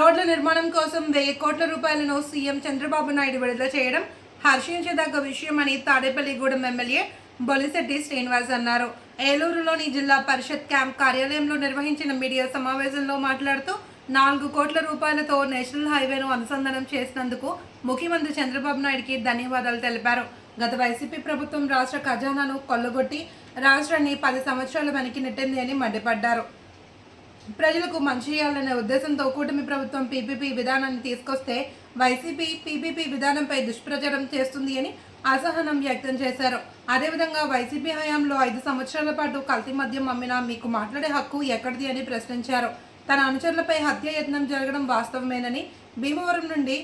రోడ్ల నిర్మాణం కోసం వెయ్యి కోట్ల రూపాయలను సీఎం చంద్రబాబు నాయుడు విడుదల చేయడం హర్షించదగ్గ విషయమని తాడేపల్లిగూడెం ఎమ్మెల్యే బొలిశెట్టి శ్రీనివాస్ అన్నారు. ఏలూరులోని జిల్లా పరిషత్ క్యాంప్ కార్యాలయంలో నిర్వహించిన మీడియా సమావేశంలో మాట్లాడుతూ నాలుగు కోట్ల రూపాయలతో నేషనల్ హైవేను అనుసంధానం చేసినందుకు ముఖ్యమంత్రి చంద్రబాబు నాయుడికి ధన్యవాదాలు తెలిపారు. గత వైసీపీ ప్రభుత్వం రాష్ట్ర ఖజానాను కొల్లగొట్టి రాష్ట్రాన్ని పది సంవత్సరాలు వెనక్కి నెట్టింది అని మండిపడ్డారు. ప్రజలకు మంచి చేయాలనే ఉద్దేశంతో కూటమి ప్రభుత్వం పీపీపీ విధానాన్ని తీసుకొస్తే వైసీపీ పీపీపీ విధానంపై దుష్ప్రచారం చేస్తుంది అని అసహనం వ్యక్తం చేశారు. అదేవిధంగా వైసీపీ హయాంలో ఐదు సంవత్సరాల పాటు కల్తీ మద్యం అమ్మినా మీకు మాట్లాడే హక్కు ఎక్కడిది అని ప్రశ్నించారు. తన అనుచరులపై హత్యాయత్నం జరగడం వాస్తవమేనని భీమవరం నుండి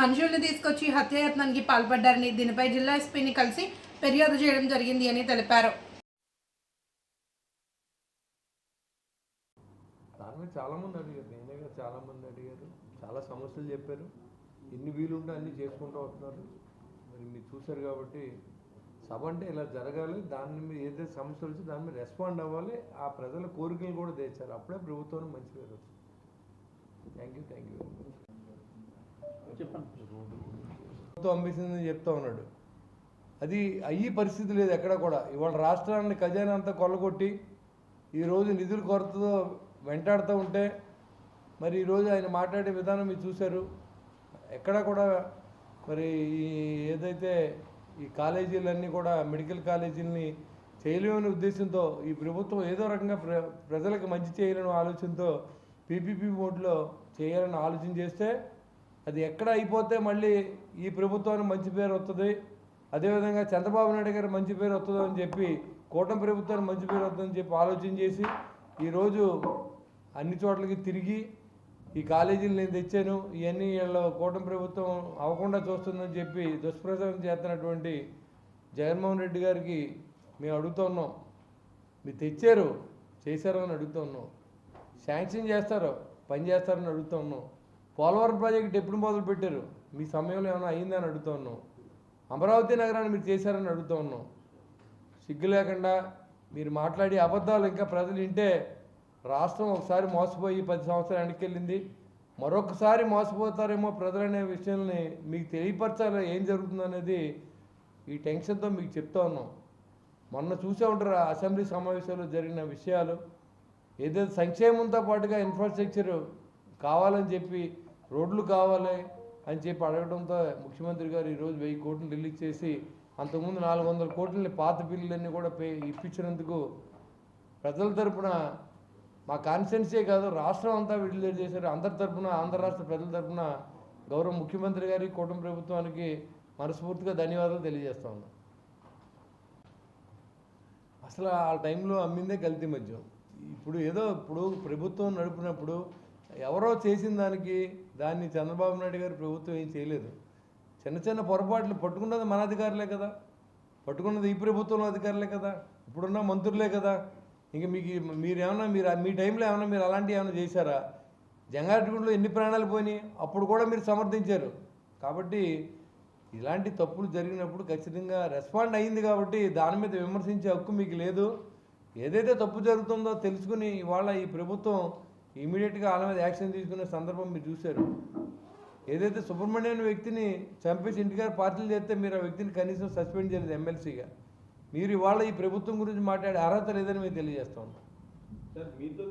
మనుషుల్ని తీసుకొచ్చి హత్యాయత్నానికి పాల్పడ్డారని దీనిపై జిల్లా ఎస్పీని కలిసి ఫిర్యాదు చేయడం జరిగింది అని తెలిపారు దాని మీద చాలామంది అడిగారు నేనే కదా చాలామంది అడిగారు. చాలా సమస్యలు చెప్పారు. ఎన్ని వీలుంటే అన్నీ చేసుకుంటూ వస్తున్నారు. మరి మీరు చూశారు కాబట్టి సభ అంటే ఇలా జరగాలి. దాని మీద ఏదైతే సమస్యలు వచ్చి దాని మీద రెస్పాండ్ అవ్వాలి. ఆ ప్రజల కోరికలు కూడా తెచ్చారు అప్పుడే ప్రభుత్వం మంచి పేరు వస్తుంది. థ్యాంక్ యూ థ్యాంక్ యూ ప్రభుత్వం అమ్మేసిందని చెప్తా ఉన్నాడు. అది అయ్యి పరిస్థితి లేదు ఎక్కడ కూడా. ఇవాళ రాష్ట్రాన్ని ఖజానా అంతా కొల్లగొట్టి ఈరోజు నిధుల కొరతతో వెంటాడుతూ ఉంటే మరి ఈరోజు ఆయన మాట్లాడే విధానం మీరు చూశారు. ఎక్కడ కూడా మరి ఏదైతే ఈ కాలేజీలన్నీ కూడా మెడికల్ కాలేజీలని చేయలేమని ఉద్దేశంతో ఈ ప్రభుత్వం ఏదో రకంగా ప్ర ప్రజలకు మంచి చేయాలనే ఆలోచనతో పీపీపీ మోడ్లో చేయాలని ఆలోచన చేస్తే అది ఎక్కడ అయిపోతే మళ్ళీ ఈ ప్రభుత్వానికి మంచి పేరు వస్తుంది అదేవిధంగా చంద్రబాబు నాయుడు గారు మంచి పేరు వస్తుంది అని చెప్పి కూటమి ప్రభుత్వానికి మంచి పేరు వస్తుందని చెప్పి ఆలోచన చేసి ఈరోజు అన్ని చోట్లకి తిరిగి ఈ కాలేజీలు నేను తెచ్చాను. ఇవన్నీ వీళ్ళ కూటమి ప్రభుత్వం అవ్వకుండా చూస్తుందని చెప్పి దుష్ప్రచారం చేస్తున్నటువంటి జగన్మోహన్ రెడ్డి గారికి మేము అడుగుతున్నాం మీరు తెచ్చారు చేశారు అని అడుగుతున్నాం శాంక్షన్ చేస్తారు పని చేస్తారని అడుగుతున్నాం పోలవరం ప్రాజెక్ట్ ఎప్పుడు మొదలు పెట్టారు? మీ సమయంలో ఏమైనా అయిందని అడుగుతున్నాం అమరావతి నగరాన్ని మీరు చేశారని అడుగుతూ ఉన్నాం. సిగ్గు లేకుండా మీరు మాట్లాడి అబద్ధాలు ఇంకా ప్రజలు వింటే రాష్ట్రం ఒకసారి మోసపోయి పది సంవత్సరాలు వెనక్కి మరొకసారి మోసపోతారేమో ప్రజలనే విషయాల్ని మీకు తెలియపరచాలి? ఏం జరుగుతుందనేది ఈ టెన్షన్తో మీకు చెప్తా ఉన్నాం. మొన్న చూసే ఉంటారు అసెంబ్లీ సమావేశాల్లో జరిగిన విషయాలు? ఏదైతే సంక్షేమంతో పాటుగా ఇన్ఫ్రాస్ట్రక్చర్ కావాలని చెప్పి రోడ్లు కావాలి అని చెప్పి అడగడంతో ముఖ్యమంత్రి గారు ఈరోజు వెయ్యి కోట్లు రిలీజ్ చేసి అంతకుముందు నాలుగు వందల కోట్లని పాత బిల్లులన్నీ కూడా పే ఇప్పించినందుకు ప్రజల తరపున మా కాన్స్టిట్యున్సీ కాదు రాష్ట్రం అంతా విడుదల చేశారు. అందరి తరపున ఆంధ్ర రాష్ట్ర ప్రజల తరపున గౌరవ ముఖ్యమంత్రి గారి కుటుంబ ప్రభుత్వానికి మనస్ఫూర్తిగా ధన్యవాదాలు తెలియజేస్తా ఉన్నాం. అసలు ఆ టైంలో అమ్మిందే కల్తీ మద్యం. ఇప్పుడు ఏదో ఇప్పుడు ప్రభుత్వం నడిపినప్పుడు ఎవరో చేసిన దానికి దాన్ని చంద్రబాబు నాయుడు గారు ప్రభుత్వం ఏం చేయలేదు. చిన్న చిన్న పొరపాట్లు పట్టుకున్నది మన అధికారులే కదా. పట్టుకున్నది ఈ ప్రభుత్వంలో అధికారులే కదా. ఇప్పుడున్న మంత్రులే కదా. ఇంక మీకు మీరు ఏమైనా మీరు మీ టైంలో ఏమన్నా మీరు అలాంటివి ఏమైనా చేశారా? జంగారెడ్డిగూడలో ఎన్ని ప్రాణాలు పోయినాయి? అప్పుడు కూడా మీరు సమర్థించారు. కాబట్టి ఇలాంటి తప్పులు జరిగినప్పుడు ఖచ్చితంగా రెస్పాండ్ అయింది కాబట్టి దాని మీద విమర్శించే హక్కు మీకు లేదు. ఏదైతే తప్పు జరుగుతుందో తెలుసుకుని ఇవాళ ఈ ప్రభుత్వం ఇమీడియట్గా వాళ్ళ మీద యాక్షన్ తీసుకునే సందర్భం మీరు చూశారు. ఏదైతే సుబ్రహ్మణ్యం అనే వ్యక్తిని చంపేసి ఇంటికారు పార్టీలు చేస్తే మీరు ఆ వ్యక్తిని కనీసం సస్పెండ్ చేయలేదు ఎమ్మెల్సీగా. మీరు ఇవాళ ఈ ప్రభుత్వం గురించి మాట్లాడే అర్హత లేదని మేము తెలియజేస్తా ఉన్నాం. మీతో